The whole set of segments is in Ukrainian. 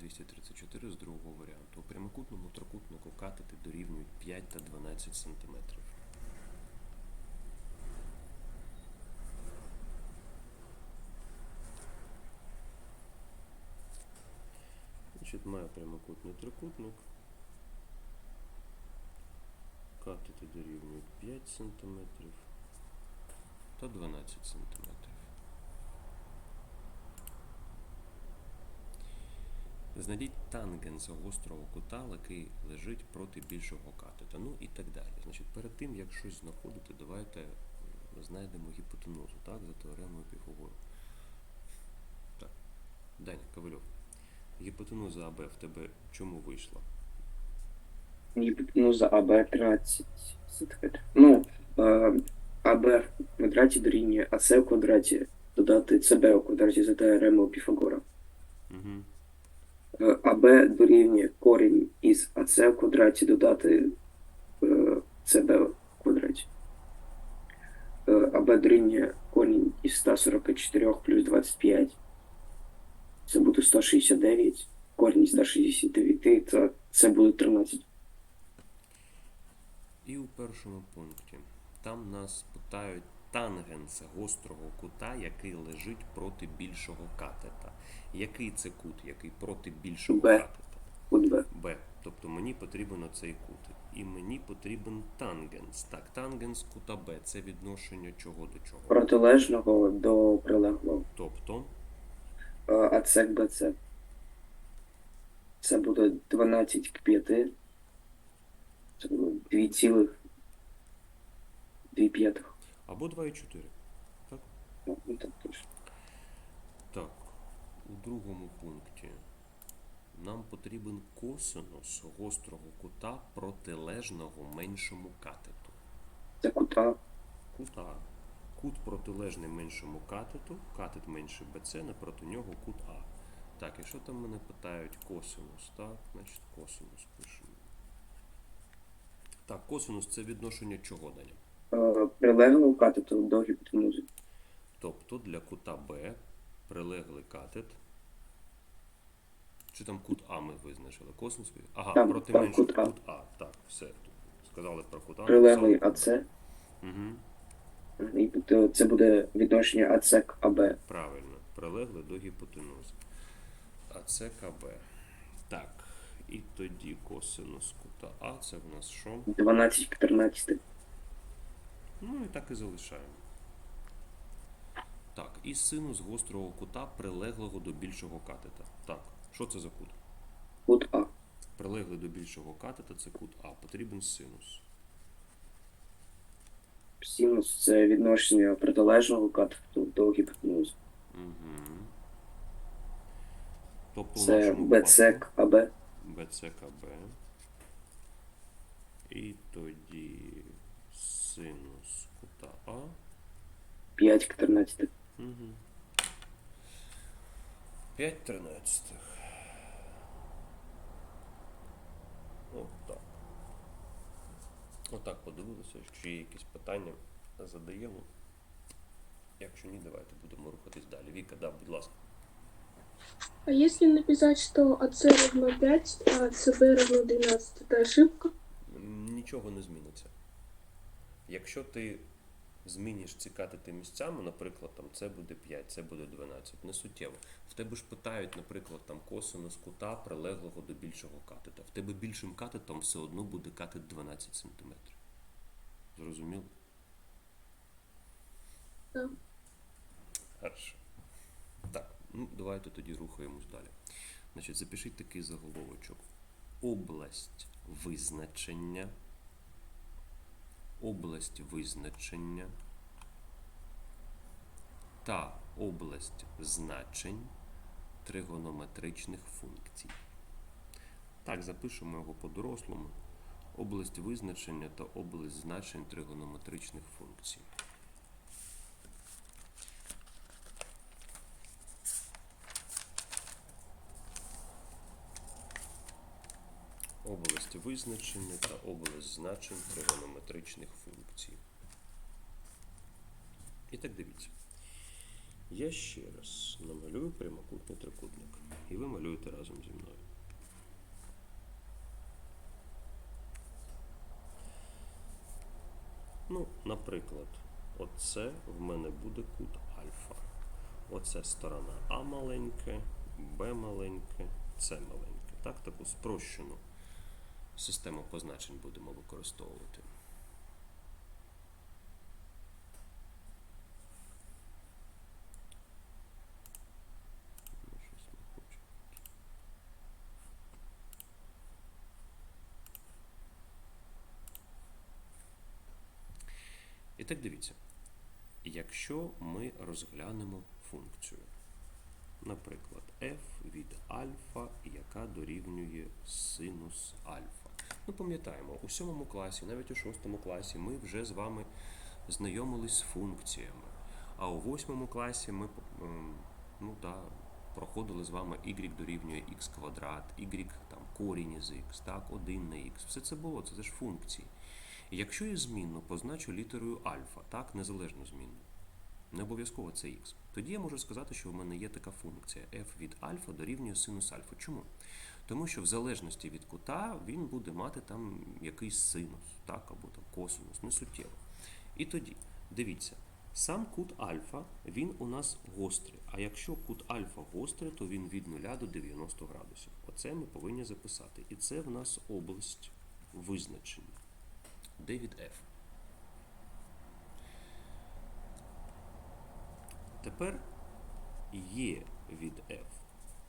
234 з другого варіанту. У прямокутному трикутнику катети дорівнюють 5 та 12 см. Значить, має прямокутний трикутник. Катети дорівнюють 5 см та 12 см. Знайдіть тангенс гострого кута, який лежить проти більшого катета. Ну і так далі. Значить, перед тим, як щось знаходити, давайте знайдемо гіпотенузу, так, за теоремою Піфагора. Так, Даня Ковальов. Гіпотенуза АБ в тебе чому вийшла? Гіпотенуза АБ 13 сантиметрів. Ну, е, АБ в квадраті дорівнює АС в квадраті додати СБ у квадраті за теоремою Піфагора. АБ дорівнює корінь із АС в квадраті додати е, СБ в квадраті. Е, АБ дорівнює корінь із 144 плюс 25. Це буде 169. Корінь із 169, це, це буде 13. І у першому пункті там нас питають тангенс гострого кута, який лежить проти більшого катета. Який це кут, який проти більшого Б. катета? Кут Б. Б. Тобто мені потрібен оцей кут. І мені потрібен тангенс. Так, тангенс кута Б це відношення чого до чого. протилежного до прилеглого. Тобто, А це БЦ. Це буде 12 к 5. Це буде 2 цілих 2 п'ятих. Або 2,4. Так? Ну, ну, так точно. Так, у другому пункті нам потрібен косинус гострого кута протилежного меншому катету. Це кута. Кута. Кут протилежний меншому катету, катет менше БЦ, напроти нього кут А. Так, якщо там мене питають косинус, так, значить косинус пишемо. Так, косинус це відношення чого, Даня? Е, Прилеглого катету до гіпотенузи. Тобто для кута Б прилеглий катет. Чи там кут А ми визначили? Косинус? Ага, Там, проти там меншого кут А. кут А. Так, все. Сказали про кут А. Прилеглий. АЦ. Угу. І це буде відношення АЦ к АБ. Правильно. Прилегли до гіпотенузи. А це КБ. Так. І тоді косинус кута А. Це в нас що? 12 к 13. Ну і так і залишаємо. Так, і синус гострого кута прилеглого до більшого катета. Так, що це за кут? Кут А. Прилеглий до більшого катета це кут А. Потрібен синус. Синус це відношення протилежного катету до гіпотенузи. Угу. Тобто Це нашому БЦ випадку АБ. БЦКБ. І тоді синус А. 5 к 13. Угу. 5 тринадцятих. От так. Отак подивилися, що є якісь питання задаємо. Якщо ні, давайте будемо рухатись далі. Віка, да, будь ласка. А если написать, что АЦ равно 5, а ЦБ равно 12, это ошибка? Нічого не зміниться. Якщо ти зміниш ці катети місцями, наприклад, там це буде 5, це буде 12, не суттєво. В тебе ж питають, наприклад, там косинус кута прилеглого до більшого катета. В тебе більшим катетом все одно буде катет 12 см. Зрозуміло? Да. Хорошо. Так, ну давайте тоді рухаємось далі. Значить, запишіть такий заголовочок. Область визначення. Область визначення та область значень тригонометричних функцій. Так, запишемо його по-дорослому. Область визначення та область значень тригонометричних функцій. область визначення та область значень тригонометричних функцій. І так дивіться. Я ще раз намалюю прямокутний трикутник. І ви малюєте разом зі мною. Ну, наприклад, оце в мене буде кут альфа. Оце сторона А маленьке, Б маленьке, С маленьке. Так, таку спрощену систему позначень будемо використовувати. І так дивіться. Якщо ми розглянемо функцію, наприклад, f від альфа, яка дорівнює синус альфа. Ну, пам'ятаємо, у сьомому класі, навіть у шостому класі, ми вже з вами знайомились з функціями. А у восьмому класі ми ну, да, проходили з вами y дорівнює x квадрат, y там корінь із x, так, 1 на x. Все це було, це ж функції. Якщо я змінну позначу літерою альфа, так, незалежну змінну, не обов'язково це х, тоді я можу сказати, що в мене є така функція f від альфа дорівнює синус альфа. Чому? Тому що в залежності від кута він буде мати там якийсь синус, так, або там косинус, не суттєво. І тоді, дивіться, сам кут альфа, він у нас гострий. А якщо кут альфа гострий, то він від 0 до 90 градусів. Оце ми повинні записати. І це в нас область визначення. Де від F. Тепер є від F.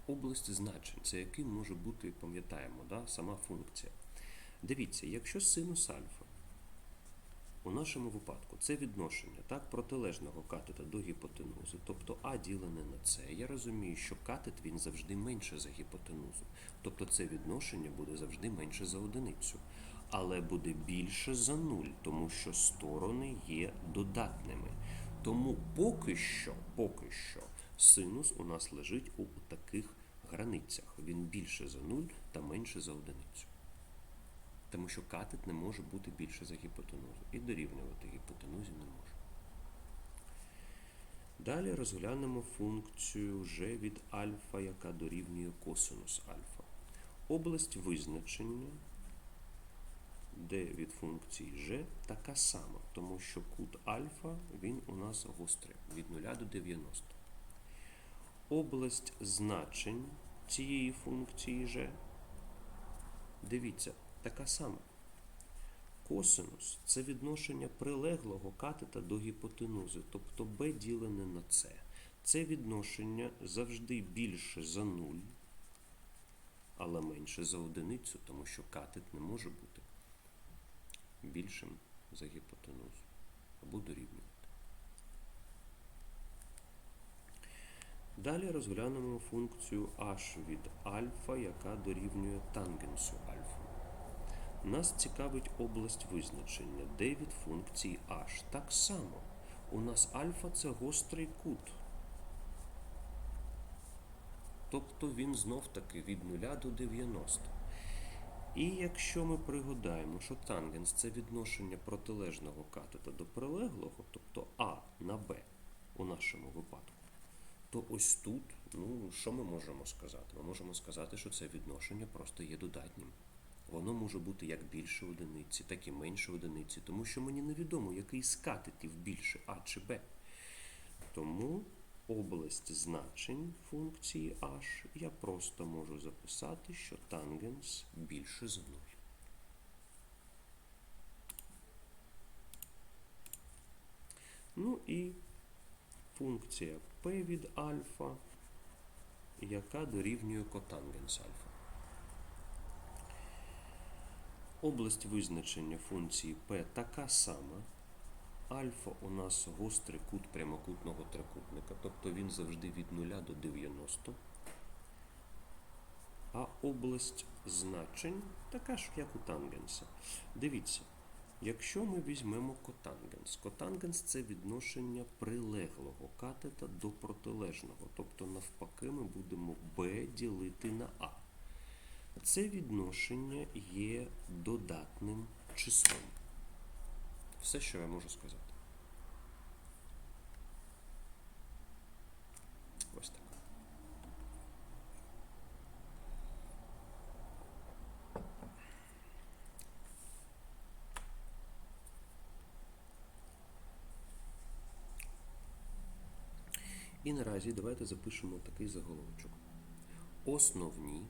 Область значень, це яким може бути, пам'ятаємо, да, сама функція. Дивіться, якщо синус альфа у нашому випадку це відношення так, протилежного катета до гіпотенузи, тобто А ділене на С, я розумію, що катет він завжди менше за гіпотенузу. Тобто це відношення буде завжди менше за одиницю. Але буде більше за нуль, тому що сторони є додатними. Тому поки що, поки що, синус у нас лежить у таких границях. Він більше за нуль та менше за одиницю. Тому що катет не може бути більше за гіпотенузу. І дорівнювати гіпотенузі не може. Далі розглянемо функцію g від альфа, яка дорівнює косинус альфа. Область визначення d від функції g така сама, тому що кут альфа він у нас гострий від 0 до 90. Область значень цієї функції g, дивіться, така сама. Косинус це відношення прилеглого катета до гіпотенузи, тобто b ділене на c. Це відношення завжди більше за 0, але менше за одиницю, тому що катет не може бути більшим за гіпотенузу або дорівнювати. Далі розглянемо функцію h від альфа, яка дорівнює тангенсу альфа. Нас цікавить область визначення, де від функції h. Так само, у нас альфа це гострий кут. Тобто він знов таки від 0 до 90. І якщо ми пригадаємо, що тангенс це відношення протилежного катета до прилеглого, тобто А на Б у нашому випадку, то ось тут, ну, що ми можемо сказати? Ми можемо сказати, що це відношення просто є додатнім. Воно може бути як більше одиниці, так і менше одиниці, тому що мені невідомо, який з катетів більше А чи Б. Тому область значень функції h я просто можу записати, що тангенс більше за 0. Ну і функція p від альфа, яка дорівнює котангенс альфа. Область визначення функції p така сама. Альфа у нас гострий кут прямокутного трикутника, тобто він завжди від 0 до 90. А область значень така ж, як у тангенса. Дивіться, якщо ми візьмемо котангенс, котангенс це відношення прилеглого катета до протилежного. Тобто, навпаки, ми будемо b ділити на А. Це відношення є додатним числом. Все, що я можу сказати. Ось так. І наразі давайте запишемо такий заголовочок. Основні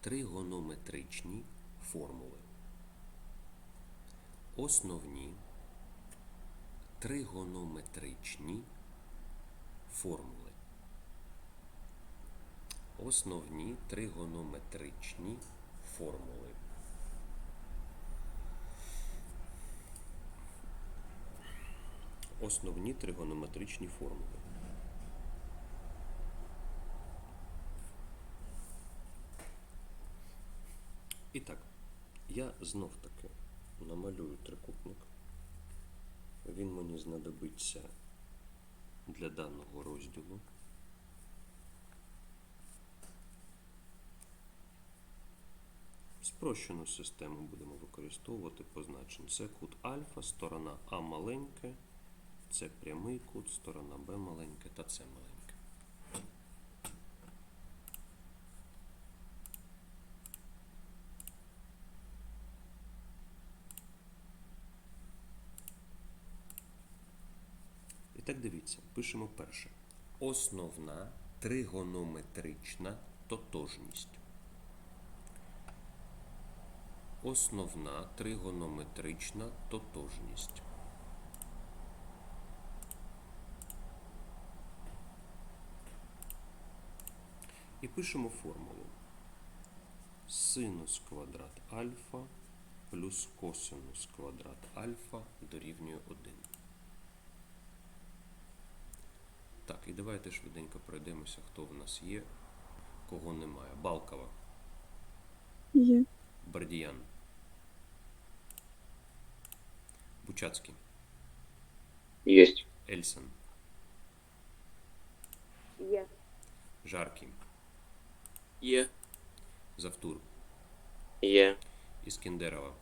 тригонометричні формули. Основні тригонометричні формули. Основні тригонометричні формули. Основні тригонометричні формули. І так, я знов таки намалюю трикутник. Він мені знадобиться для даного розділу. Спрощену систему будемо використовувати позначень. Це кут альфа, сторона А маленьке, це прямий кут, сторона Б маленьке та С маленьке. Дивіться, пишемо перше. Основна тригонометрична тотожність. Основна тригонометрична тотожність. І пишемо формулу. Синус квадрат альфа плюс косинус квадрат альфа дорівнює 1. Так, і давайте швиденько пройдемося, хто в нас є, кого немає. Балкова, Є. Бардіян, Бучацький, Есть. Ельсен, Є. Жаркий, Е. Завтур, Е. Іскендерова,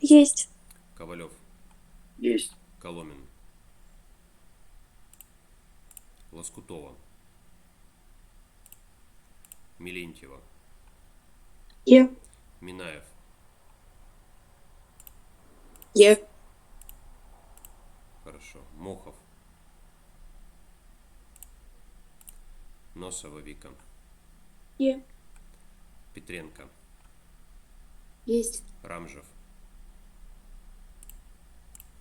Єсть. Ковальов, Есть. Коломін, Лоскутова, Мілентьєва, Є. Мінаєв, Є. Хорошо. Мохов. Носова Віка. Є. Петренко. Єсть. Рамжев.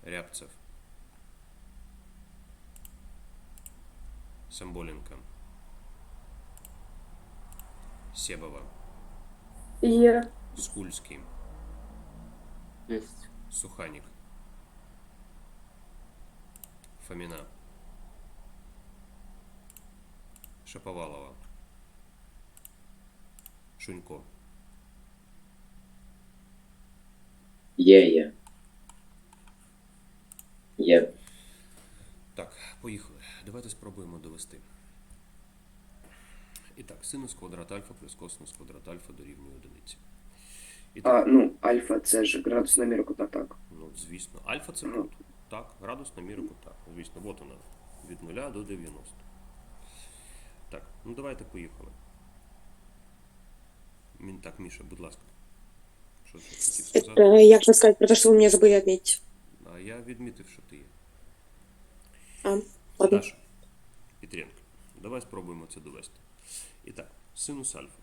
Рябцев. Самболенко. Себова. Є. Скульский. Есть. Суханик. Фомина. Шаповалова. Шунько. Е. Е. Е. Так, поїхали. Давайте спробуємо довести. І так, синус квадрат альфа плюс косинус квадрат альфа дорівнює одиниці. І А, так, ну, альфа це ж градусна міра кута, так. ну, звісно, альфа це Ага. кут. Так, градус на міру кута. Звісно, от вона. Від 0 до 90. Так, ну давайте поїхали. Мін- Так, Міша, будь ласка. Що ти хотів сказати? Это я хочу сказать про то, что вы мне забыли отметить. А я відмітив, що ти є. А, Даша, Петренко, давай спробуємо це довести. І так, синус альфа.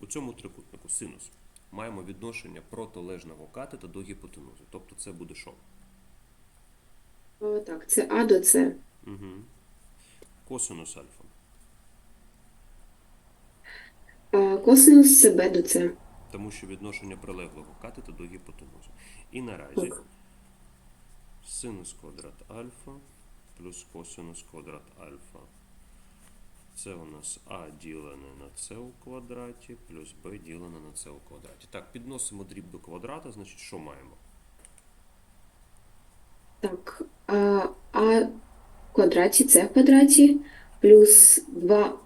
У цьому трикутнику синус маємо відношення протилежного катета до гіпотенузи. Тобто це буде що? О, так, це А до С. Угу. Косинус альфа. А, Косинус це Б до С. Тому що відношення прилеглого катета до гіпотенузи. І наразі синус квадрат альфа плюс косинус квадрат альфа. Це у нас А ділене на С у квадраті плюс Б ділене на С у квадраті. Так, підносимо дріб до квадрата, значить, що маємо? Так, а, а в квадраті С в квадраті плюс 2,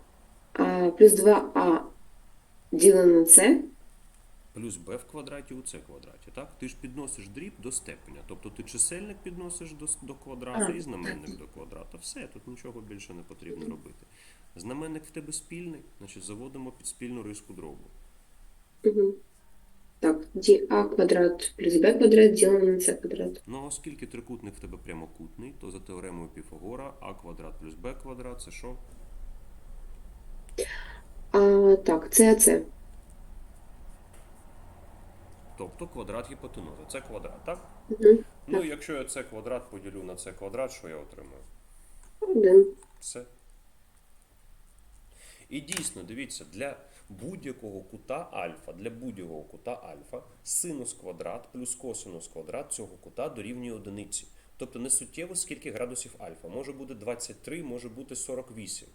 а, плюс 2а ділено на С. Плюс b в квадраті у c квадраті. Так? Ти ж підносиш дріб до степеня. Тобто ти чисельник підносиш до, до квадрата і знаменник до квадрата. Все, тут нічого більше не потрібно робити. Знаменник в тебе спільний, значить заводимо під спільну риску дробу. Угу. Так, dA квадрат плюс b квадрат делено на c квадрат. Ну, а оскільки трикутник в тебе прямокутний, то за теоремою Піфагора а квадрат плюс б квадрат це що? А, так, це AC. Тобто квадрат гіпотенузи. Це квадрат, так? Угу. Ну, якщо я це квадрат поділю на це квадрат, що я отримую? Один. Все. І дійсно, дивіться, для будь-якого кута альфа, для будь-якого кута альфа, синус квадрат плюс косинус квадрат цього кута дорівнює одиниці. Тобто не суттєво, скільки градусів альфа. Може бути 23, може бути 48.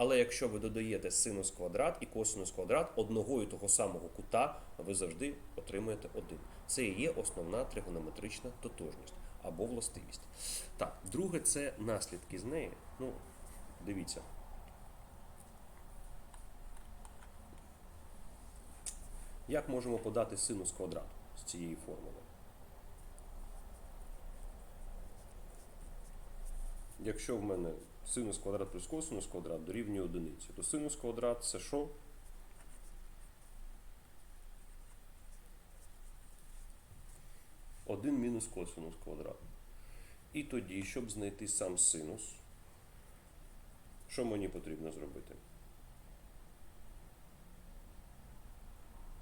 Але якщо ви додаєте синус квадрат і косинус квадрат одного і того самого кута, ви завжди отримуєте один. Це і є основна тригонометрична тотожність або властивість. Так, друге, це наслідки з неї. Ну, дивіться. Як можемо подати синус квадрату з цієї формули? Якщо в мене синус квадрат плюс косинус квадрат дорівнює одиниці, то синус квадрат це що? Один мінус косинус квадрат. І тоді, щоб знайти сам синус, що мені потрібно зробити?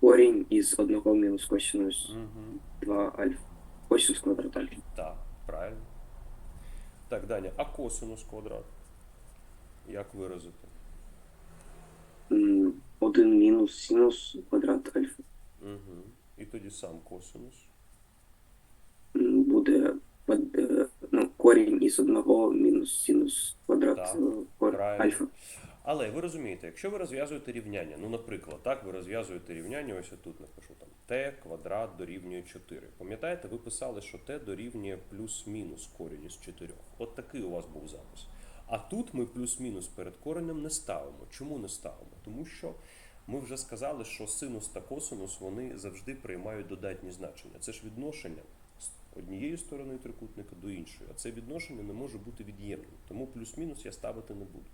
Корінь із 1 мінус косинус Угу. 2 альфа. Косинус квадрат альфа. Так, правильно. Так, Даня, а косинус квадрат? Як виразити? Один мінус синус квадрат альфа. Угу. І тоді сам косинус. Буде е, ну, корінь із одного мінус синус квадрат Так, е, альфа. Але ви розумієте, якщо ви розв'язуєте рівняння, ну, наприклад, так, ви розв'язуєте рівняння, ось тут напишу там t квадрат дорівнює 4. Пам'ятаєте, ви писали, що t дорівнює плюс-мінус корінь із 4. От такий у вас був запис. А тут ми плюс-мінус перед коренем не ставимо. Чому не ставимо? Тому що ми вже сказали, що синус та косинус вони завжди приймають додатні значення. Це ж відношення з однієї сторони трикутника до іншої. А це відношення не може бути від'ємним. Тому плюс-мінус я ставити не буду.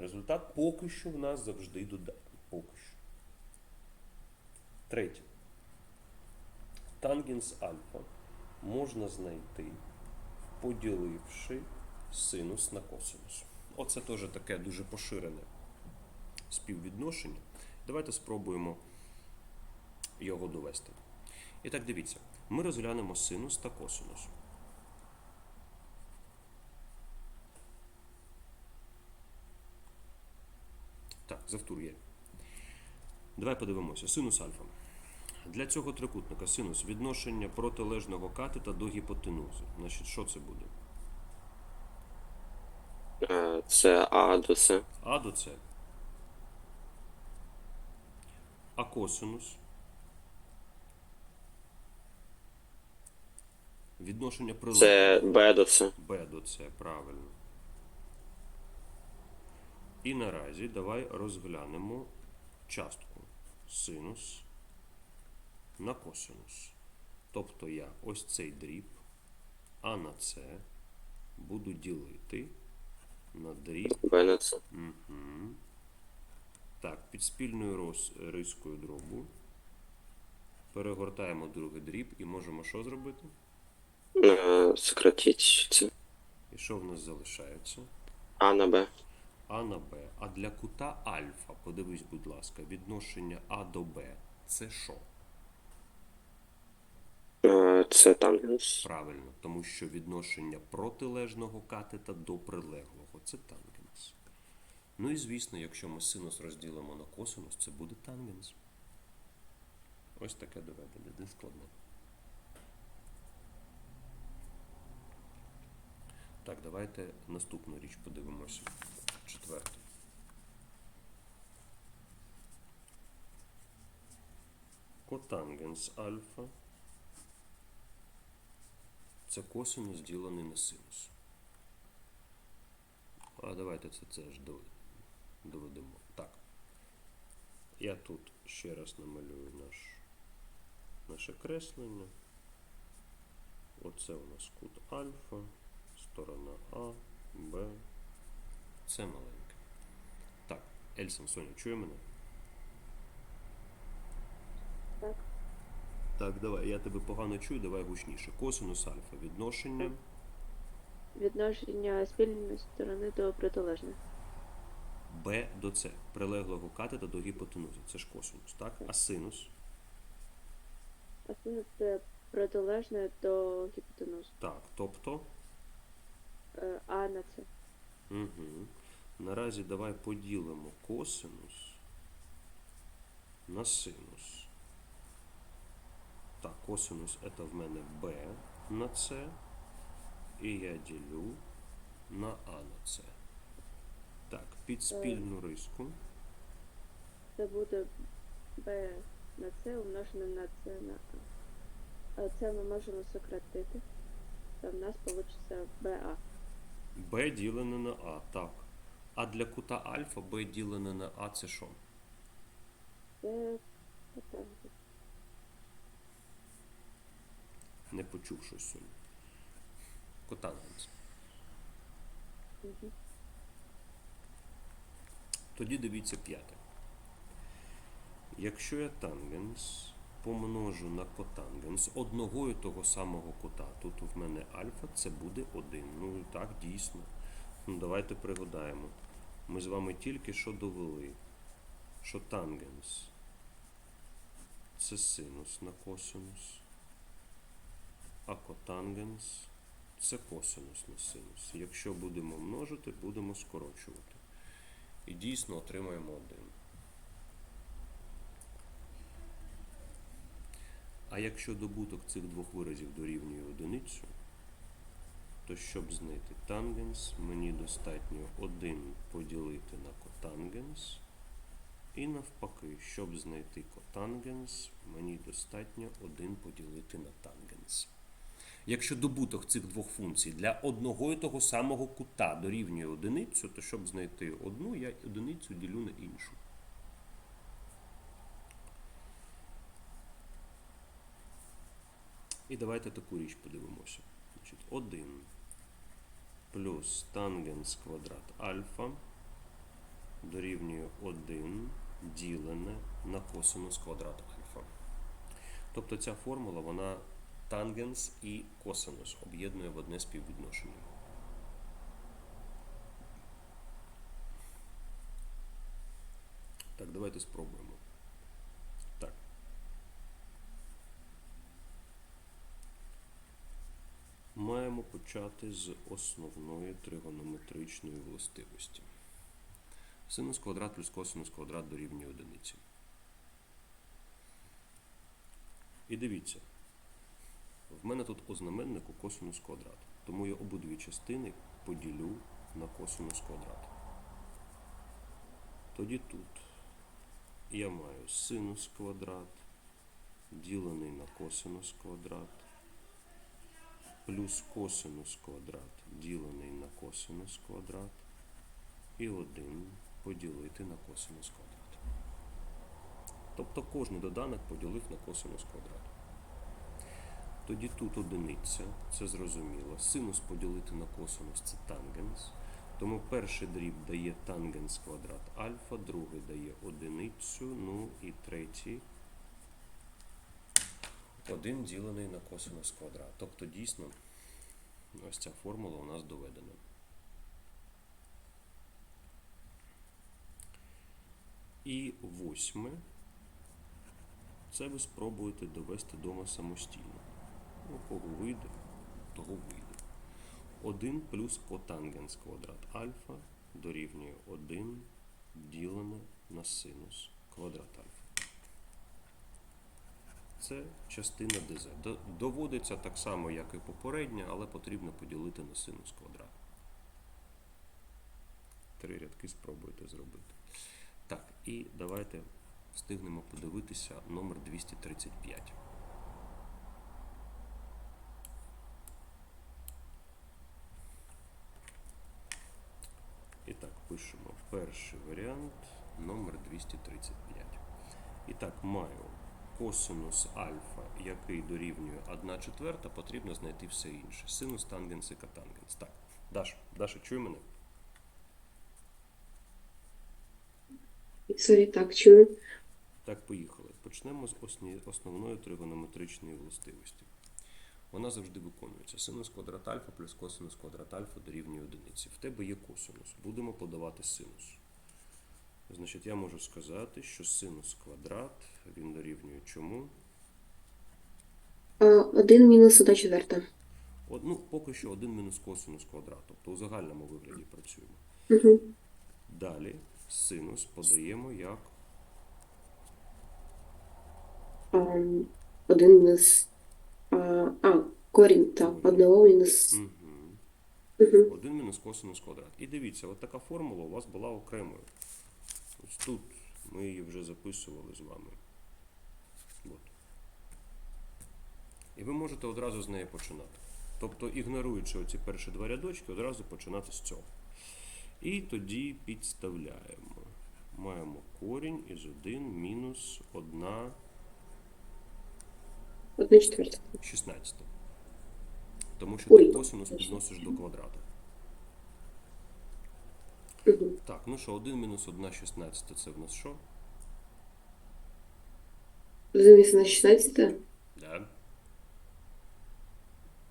Результат поки що в нас завжди додатній. Поки що. Третє. Тангенс альфа можна знайти, поділивши синус на косинус. Оце теж таке дуже поширене співвідношення. Давайте спробуємо його довести. І так дивіться, ми розглянемо синус та косинус. Так, завтур є. Давай подивимося. Синус альфа. Для цього трикутника синус відношення протилежного катета до гіпотенузи. Значить, що це буде? Е, Це А до С. А до С. А косинус. Відношення прилежного. Це Б до С. Б до С, правильно. І наразі давай розглянемо частку синус на косинус. Тобто я ось цей дріб А на С буду ділити на дріб. Б на С. Угу. Так, під спільною роз, рискою дробу. Перегортаємо другий дріб і можемо що зробити? Е, Сократіть це. І що в нас залишається? А на Б. А на Б. А для кута альфа, подивись, будь ласка, відношення А до Б це що? Е, Це тангенс. Правильно, тому що відношення протилежного катета до прилеглого це тангенс. Ну і звісно, якщо ми синус розділимо на косинус, це буде тангенс. Ось таке доведення, не складне. Так, давайте наступну річ подивимося. Четверте. Котангенс альфа. Це косинус ділений на синус. А давайте це, це ж дов- доведемо. Так. Я тут ще раз намалюю наш, наше креслення. Оце у нас кут альфа, сторона А, Б. Це маленьке. Так, Ельсен, Соня, чує мене? Так. Так, давай, я тебе погано чую, давай гучніше. Косинус альфа відношення Відношення спільної сторони до протилежної. b до c, прилеглого катета до гіпотенузи. Це ж косинус, так? А синус? А синус це протилежне до гіпотенузи. Так, тобто. Е, А на це. Угу. Наразі давай поділимо косинус на синус. Так, косинус це в мене b на c. І я ділю на а на c. Так, під спільну риску. Це буде Б на С умножене на С на А. А це ми можемо сократити. Та в нас вийде БА. b ділене на а, так. А для кута альфа b ділене на а це що? Це. Не почув щось сьогодні. Котангенс. Тоді дивіться п'яте. Якщо я тангенс помножу на котангенс одного і того самого кута, тут в мене альфа, це буде 1. Ну так, дійсно. Ну, давайте пригадаємо. Ми з вами тільки що довели, що тангенс це синус на косинус, а котангенс це косинус на синус. Якщо будемо множити, будемо скорочувати. І дійсно отримаємо 1. А якщо добуток цих двох виразів дорівнює одиницю, то щоб знайти тангенс, мені достатньо 1 поділити на котангенс. І навпаки, щоб знайти котангенс, мені достатньо 1 поділити на тангенс. Якщо добуток цих двох функцій для одного і того самого кута дорівнює одиницю, то щоб знайти одну, я одиницю ділю на іншу. І давайте таку річ подивимося. Значить, 1 плюс тангенс квадрат альфа дорівнює 1 ділене на косинус квадрат альфа. Тобто ця формула, вона тангенс і косинус об'єднує в одне співвідношення. Так, давайте спробуємо. Так. Маємо почати з основної тригонометричної властивості. Синус квадрат плюс косинус квадрат дорівнює одиниці. І дивіться, в мене тут у знаменнику косинус квадрат. Тому я обидві частини поділю на косинус квадрат. Тоді тут я маю синус квадрат, ділений на косинус квадрат, плюс косинус квадрат, ділений на косинус квадрат, і 1 поділити на косинус квадрат. Тобто кожний доданок поділив на косинус квадрат. Тоді тут одиниця, це зрозуміло. Синус поділити на косинус це тангенс. Тому перший дріб дає тангенс квадрат альфа, другий дає одиницю, ну і третій. Один ділений на косинус квадрат. Тобто дійсно ось ця формула у нас доведена. І восьме. Це ви спробуєте довести дома самостійно. Ну, кого вийде, того вийде. 1 плюс котангенс квадрат альфа дорівнює 1 ділене на синус квадрат альфа. Це частина ДЗ. Доводиться так само, як і попередня, але потрібно поділити на синус квадрат. Три рядки спробуйте зробити. Так, і давайте встигнемо подивитися номер 235. І так, пишемо перший варіант, номер 235. І так, маю косинус альфа, який дорівнює 1 четверта, потрібно знайти все інше. Синус, тангенс і котангенс. Так, Даш, Даша, чуй мене? Сорі, так, чую. Так, поїхали. Почнемо з основної тригонометричної властивості. Вона завжди виконується. Синус квадрат альфа плюс косинус квадрат альфа дорівнює одиниці. В тебе є косинус. Будемо подавати синус. Значить, я можу сказати, що синус квадрат він дорівнює чому? А, 1 мінус 1 четверта. От, ну, поки що 1 мінус косинус квадрат. Тобто у загальному вигляді працюємо. Угу. Далі синус подаємо як 1 мінус. А, а корінь, так, 1 мінус. Угу. 1 мінус косинус квадрат. І дивіться, от така формула у вас була окремою. Ось тут ми її вже записували з вами. От. І ви можете одразу з неї починати. Тобто, ігноруючи оці перші два рядочки, одразу починати з цього. І тоді підставляємо. Маємо корінь із 1 мінус 1 1 четверта. 16. Тому що Ой, ти косинус підносиш до квадрата. Угу. Так, ну що, 1 мінус 1 16 це в нас що? 1 мінус 1 16. Да.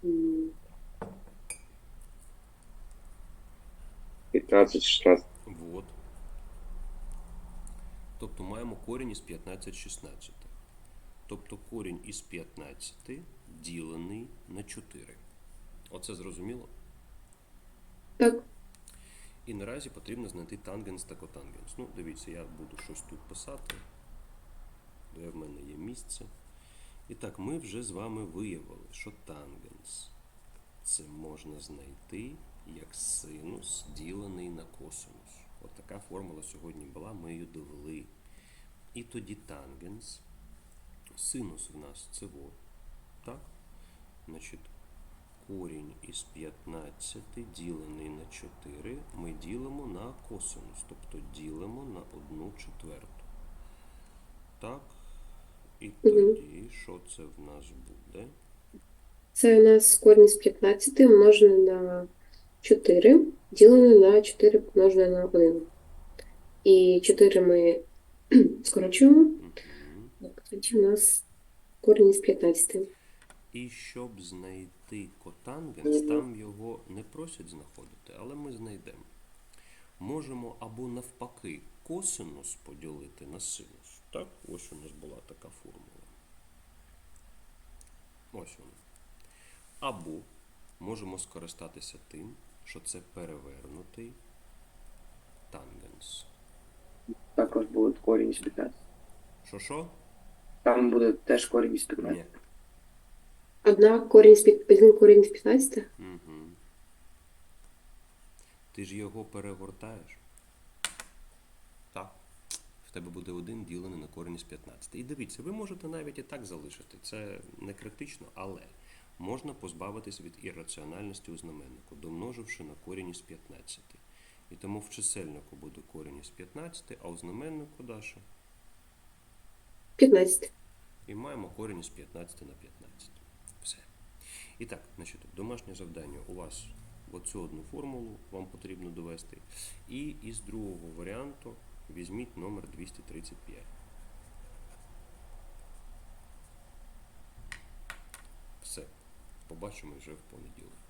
М, 15, 16. Вот. Тобто маємо корінь із 15 16. Тобто корінь із 15 ділений на 4. Оце зрозуміло? Так. І наразі потрібно знайти тангенс та котангенс. Ну, дивіться, я буду щось тут писати, де в мене є місце. І так, ми вже з вами виявили, що тангенс це можна знайти як синус, ділений на косинус. От така формула сьогодні була, ми її довели. І тоді тангенс, синус в нас це во. Так? Значить, корінь із 15 ділений на 4 ми ділимо на косинус, тобто ділимо на 1 четверту. Так? І тоді, що це в нас буде? Це у нас корінь з 15 множене на 4, ділене на 4 помножене на 1. І 4 ми скорочуємо. Мгм. Так, Тоді у нас корінь із 15. І щоб знайти котангенс, там його не просять знаходити, але ми знайдемо. Можемо або навпаки косинус поділити на синус. Так, ось у нас була така формула. Ось вона. Або можемо скористатися тим, що це перевернутий тангенс. Також буде корінь із 15. Що що? Там буде теж корінь із 15. Ні. Одна корінь з один корінь з 15. Угу. Ти ж його перегортаєш. Так. В тебе буде один ділений на корінь з 15. І дивіться, ви можете навіть і так залишити. Це не критично, але можна позбавитись від ірраціональності у знаменнику, домноживши на корінь із 15. І тому в чисельнику буде корінь із 15, а у знаменнику Даша. 15. І маємо корінь із 15 на 15. І так, значить, домашнє завдання у вас оцю одну формулу вам потрібно довести. І із другого варіанту візьміть номер 235. Все. Побачимо вже в понеділок.